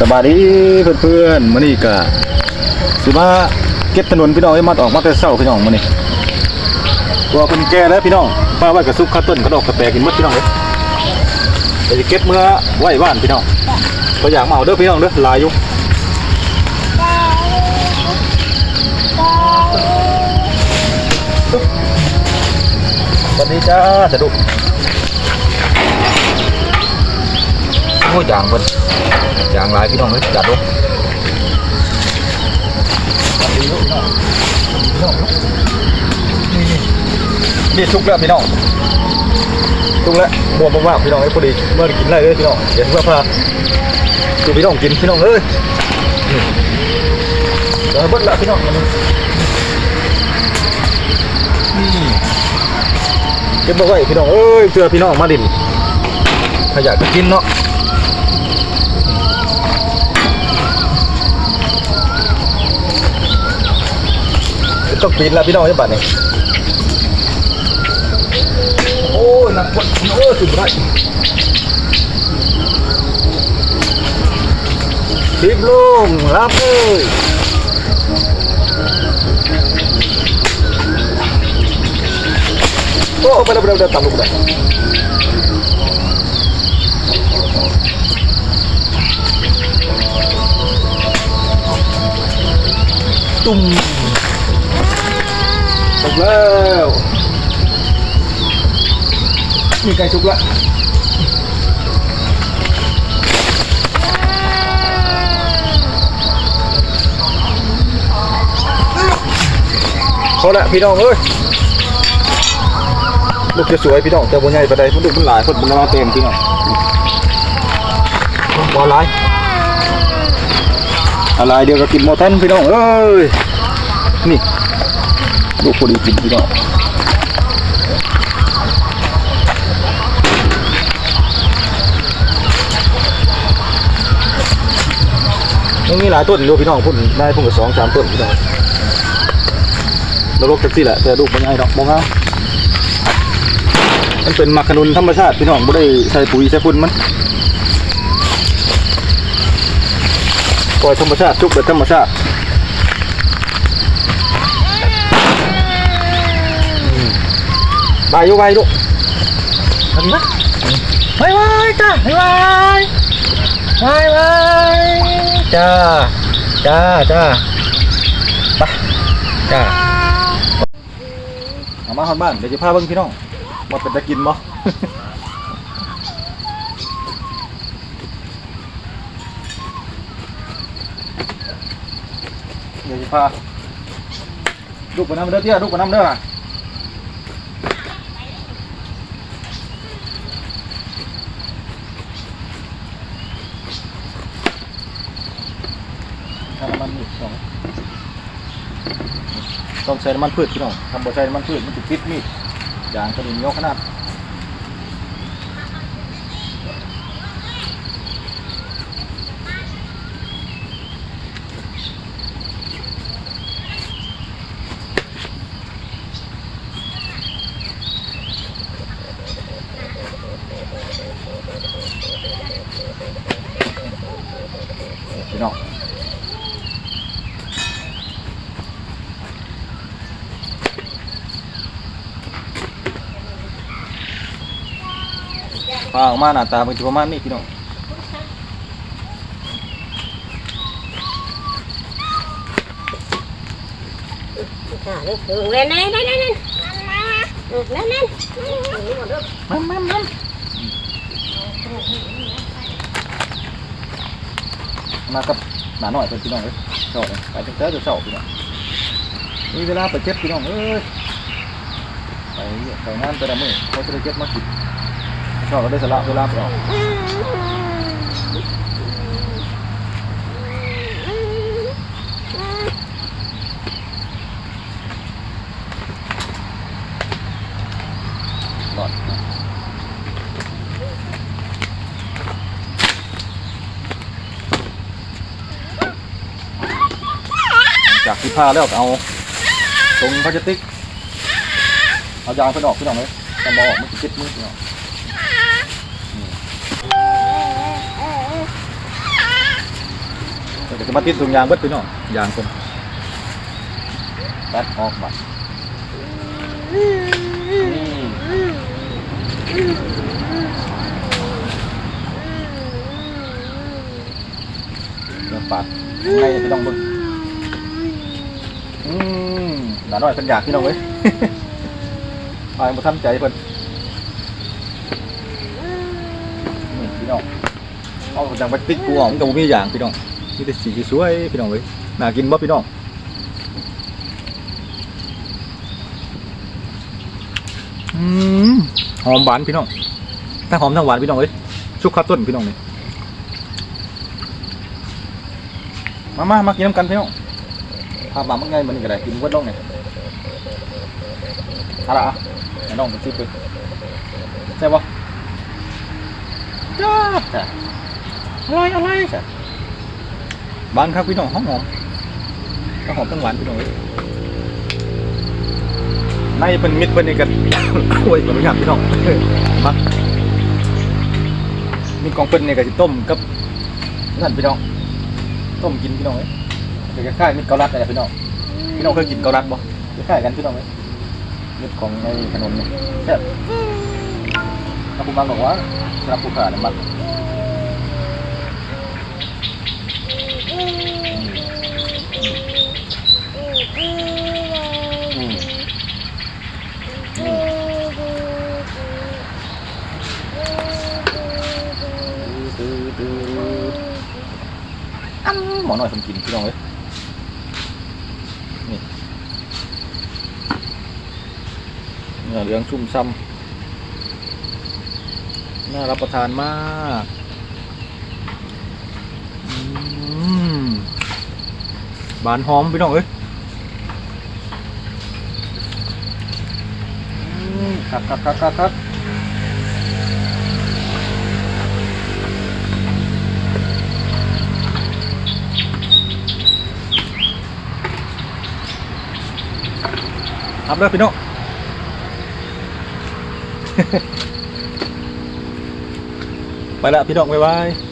สบายดีเพื่อนๆมื้อนี้ก็สิมาเก็บถนนพี่น้องให้มัดออกมาแต่เช้าพี่น้องมื้อนี้ตัวเพิ่นแก่แล้วพี่น้องมาไว้กับซุปข้าวต้นกระดอกกระแตกินหมดพี่น้องเด้อเดี๋ยวจะเก็บเมื่อไหวบ้านพี่น้องก็อยากมาเอาเด้อพี่น้องเด้อลายอยู่สวัสดีจ้าสะดุก โอ้ยอย่างเพิ่นอย่างไรพี่น้องเอ้ยจัดลงนี่ชุกแล้วพี่น้องชุกแล้วบวมมากๆพี่น้องไอ้พอดีเมื่อกินอะไรเลยพี่น้องเดี๋ยวเพื่อพาดูพี่น้องกินพี่น้องเอ้ยเดี๋ยวให้เบิดละพี่น้องนี่เก็บไว้พี่น้องเอ้ยเจอพี่น้องมาดินถ้าอยากจะกินเนาะ ต้องปีนแล้วพี่น้องไอ้บัตรนี่โอ้ยหนักปวดโอ้ยสุดไรทิบลงรับเลยโอ้ไปแล้วไปแล้วไปแล้วต่ำลงไปตุ้ม สุกแล้วมีไก่สุกละพอละพี่น้องเอ้ยลูกจะสวยพี่น้องแต่บนใหญ่ปานใดเพนลูกมันหลายคนมันมาเต็มพี่น้องบอลายอะไรเดียวก็กินหมดทันพี่น้องเอ้ยนี่ ลูกพอดีกินพี่น้องยังมีหลายต้นอยู่พี่น้องพุ่นได้พุ่นกับสองสามต้นพี่น้องเราลกจากที่แหละแต่ลูกมันใหญ่ดอกมองเอามันเป็นมักขนุนธรรมชาติพี่น้องไม่ได้ใส่ปุ๋ยใส่ฝุ่นมันปล่อยธรรมชาติชุบแบบธรรมชาติ บายอยู่บายลูกทำนะบายบายจ้าบายบายบายบายจ้าจ้าจ้าไปจ้าเอามาฮอนบ้านเดี๋ยวจะพาเบิ้งพี่น้องว่าเป็นตะกินบ่เดี๋ยวจะพาลูกไปน้ำเด้อเตี้ยลูกไปน้ำเด้อ น้ำมันพืชสองต้องใช้น้ำมันพืชพี่น้องทำบ่ใช้น้ำมันพืชมันจะติดมีดอย่างกระดิ่งยกขนาดพี่น้อง ปลาออกมาหน้าตาเป็นประมาณนี้พี่น้องนี่คือเล่นเล่นเล่นเล่นเล่นนเล่นมันมันมันมากับหนาหน่อยเป็นพี่น้องเลยเสาไปตั้งแต่จะเสาพี่น้องมีเวลาไปเก็บพี่น้องเอ้ยไปไปงานไปละมือเขาจะได้เก็บมากิน ชอบก็ได้สละเวลาไปออกหลอดจากที่ผ้าแล้วเอาตรงพลาสติกเอายางไปออกพี่น้องเลยจะมาออกมันจะติดมือพี่น้อง จะมาติดถุงยางเบิดพี่น้องยางคนตัดออกบัดเดี๋ยวปาดให้พี่น้องเบิ่งอืมหนาหน่อยเป็นอยากพี่น้องเว้ย ไปมาทำใจเพิ่นนี่พี่น้องเอาจังไปติดกูออกมันก็บ่มีอย่างพี่น้อง มีแต่สีสวยพี่น้องเว้ยน่ากินบ่พี่น้องอืมหอมหวานพี่น้องทั้งหอมทั้งหวานพี่น้องเว้ยชุกข้าวต้นพี่น้องนี่มามามากินน้ำกันพี่น้องพาบามันไงมันนี่ก็ได้กินเวิร์ดลงไงเอาละอะน้องไปซิไปใช่ปะจ้าจ้ะอร่อยอร่อยจ้ะ บานครับพี่น้องหอมหอมทั้งหอมทั้งหวานพี่น้องในเป็นมิดเป็นนี่กันโอ้ยแบบนี้ครับพี่น้องมักมีกองเป็นเนี่ยก็จะต้มกับนั่นพี่น้อง ต้มกินพี่น้องเอ้ยจะคล้ายๆมิดเกาลัดอะไรพี่น้องพี่น้องเคยกินเกาลัดบ่คล้ายๆกันพี่น้องเอ้ยมิดของในถนนเนี่ยแซ่บถ้าคุณบางบอกว่าสำหรับผู้ขาเนี่ยมัก มอหน่อยผมกินพี่น้องเอ้ยนี่เนื้อเหลืองชุ่มซ้ำน่ารับประทานมากอืมบานหอมพี่น้องเอ้ยครับครับครับครับ ครับครับเลยพี่น้องไปละพี่น้องบ๊ายบาย